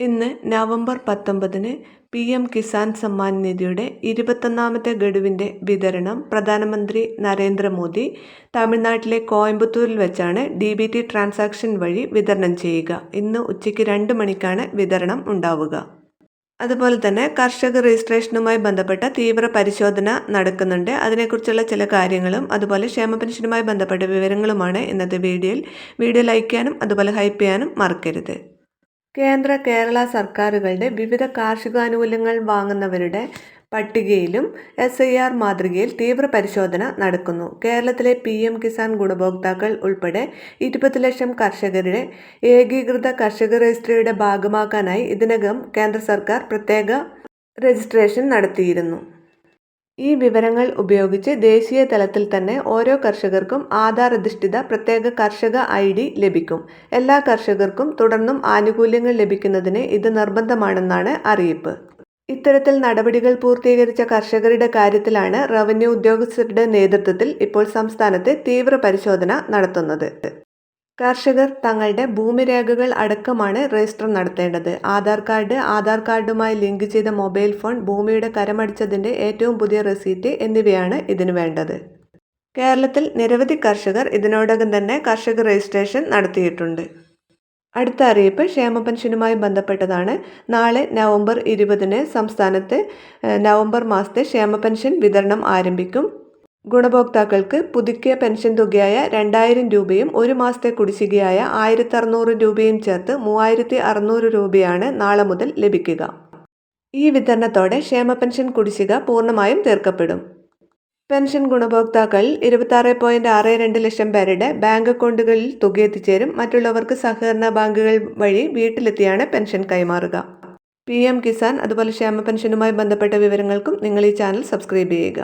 ഇന്ന് നവംബർ പത്തൊമ്പതിന് P M Kisan Samman നിധിയുടെ ഇരുപത്തൊന്നാമത്തെ ഗഡുവിന്റെ വിതരണം പ്രധാനമന്ത്രി നരേന്ദ്രമോദി തമിഴ്നാട്ടിലെ കോയമ്പത്തൂരിൽ വെച്ചാണ് ഡി ബി ടി ട്രാൻസാക്ഷൻ വഴി വിതരണം ചെയ്യുക. ഇന്ന് ഉച്ചയ്ക്ക് രണ്ട് മണിക്കാണ് വിതരണം ഉണ്ടാവുക. അതുപോലെ തന്നെ കർഷക രജിസ്ട്രേഷനുമായി ബന്ധപ്പെട്ട തീവ്ര പരിശോധന നടക്കുന്നുണ്ട്. അതിനെക്കുറിച്ചുള്ള ചില കാര്യങ്ങളും അതുപോലെ ക്ഷേമ പെൻഷനുമായി ബന്ധപ്പെട്ട വിവരങ്ങളുമാണ് ഇന്നത്തെ വീഡിയോയിൽ. വീഡിയോ ലൈക്ക് ചെയ്യാനും അതുപോലെ ഹൈപ്പ് ചെയ്യാനും മറക്കരുത്. കേന്ദ്ര കേരള സർക്കാരുകളുടെ വിവിധ കാർഷികാനുകൂല്യങ്ങൾ വാങ്ങുന്നവരുടെ പട്ടികയിലും എസ് ഐ ആർ മാതൃകയിൽ തീവ്ര പരിശോധന നടക്കുന്നു. കേരളത്തിലെ പി എം കിസാൻ ഗുണഭോക്താക്കൾ ഉൾപ്പെടെ ഇരുപത് ലക്ഷം കർഷകരുടെ ഏകീകൃത കർഷക രജിസ്ട്രിയുടെ ഭാഗമാക്കാനായി ഇതിനകം കേന്ദ്ര സർക്കാർ പ്രത്യേക രജിസ്ട്രേഷൻ നടത്തിയിരുന്നു. ഈ വിവരങ്ങൾ ഉപയോഗിച്ച് ദേശീയ തലത്തിൽ തന്നെ ഓരോ കർഷകർക്കും ആധാർ അധിഷ്ഠിത പ്രത്യേക കർഷക ഐ ഡി ലഭിക്കും. എല്ലാ കർഷകർക്കും തുടർന്നും ആനുകൂല്യങ്ങൾ ലഭിക്കുന്നതിന് ഇത് നിർബന്ധമാണെന്നാണ് അറിയിപ്പ്. ഇത്തരത്തിൽ നടപടികൾ പൂർത്തീകരിച്ച കർഷകരുടെ കാര്യത്തിലാണ് റവന്യൂ ഉദ്യോഗസ്ഥരുടെ നേതൃത്വത്തിൽ ഇപ്പോൾ സംസ്ഥാനത്ത് തീവ്ര പരിശോധന നടത്തുന്നത്. കർഷകർ തങ്ങളുടെ ഭൂമിരേഖകൾ അടക്കമാണ് രജിസ്റ്റർ നടത്തേണ്ടത്. ആധാർ കാർഡ് ആധാർ കാർഡുമായി ലിങ്ക് ചെയ്ത മൊബൈൽ ഫോൺ ഭൂമിയുടെ കരമടിച്ചതിന്റെ ഏറ്റവും പുതിയ റെസീറ്റ് എന്നിവയാണ് ഇതിനു വേണ്ടത്. കേരളത്തിൽ നിരവധി കർഷകർ ഇതിനോടകം തന്നെ കർഷക രജിസ്ട്രേഷൻ നടത്തിയിട്ടുണ്ട്. അടുത്ത അറിയിപ്പ് ക്ഷേമ പെൻഷനുമായി ബന്ധപ്പെട്ടതാണ്. നാളെ നവംബർ ഇരുപതിന് സംസ്ഥാനത്ത് നവംബർ മാസത്തെ ക്ഷേമ പെൻഷൻ വിതരണം ആരംഭിക്കും. ഗുണഭോക്താക്കൾക്ക് പുതുക്കിയ പെൻഷൻ തുകയായ രണ്ടായിരം രൂപയും ഒരു മാസത്തെ കുടിശ്ശികയായ ആയിരത്തി അറുന്നൂറ് രൂപയും ചേർത്ത് മൂവായിരത്തി അറുന്നൂറ് രൂപയാണ് നാളെ മുതൽ ലഭിക്കുക. ഈ വിതരണത്തോടെ ക്ഷേമ പെൻഷൻ കുടിശ്ശിക പൂർണമായും തീർക്കപ്പെടും. പെൻഷൻ ഗുണഭോക്താക്കൾ ഇരുപത്താറ് പോയിന്റ് ആറ് രണ്ട് ലക്ഷം പേരുടെ ബാങ്ക് അക്കൗണ്ടുകളിൽ തുക എത്തിച്ചേരും മറ്റുള്ളവർക്ക് സഹകരണ ബാങ്കുകൾ വഴി വീട്ടിലെത്തിയാണ് പെൻഷൻ കൈമാറുക. പി എം കിസാൻ അതുപോലെ ക്ഷേമ പെൻഷനുമായി ബന്ധപ്പെട്ട വിവരങ്ങൾക്കും നിങ്ങൾ ഈ ചാനൽ സബ്സ്ക്രൈബ് ചെയ്യുക.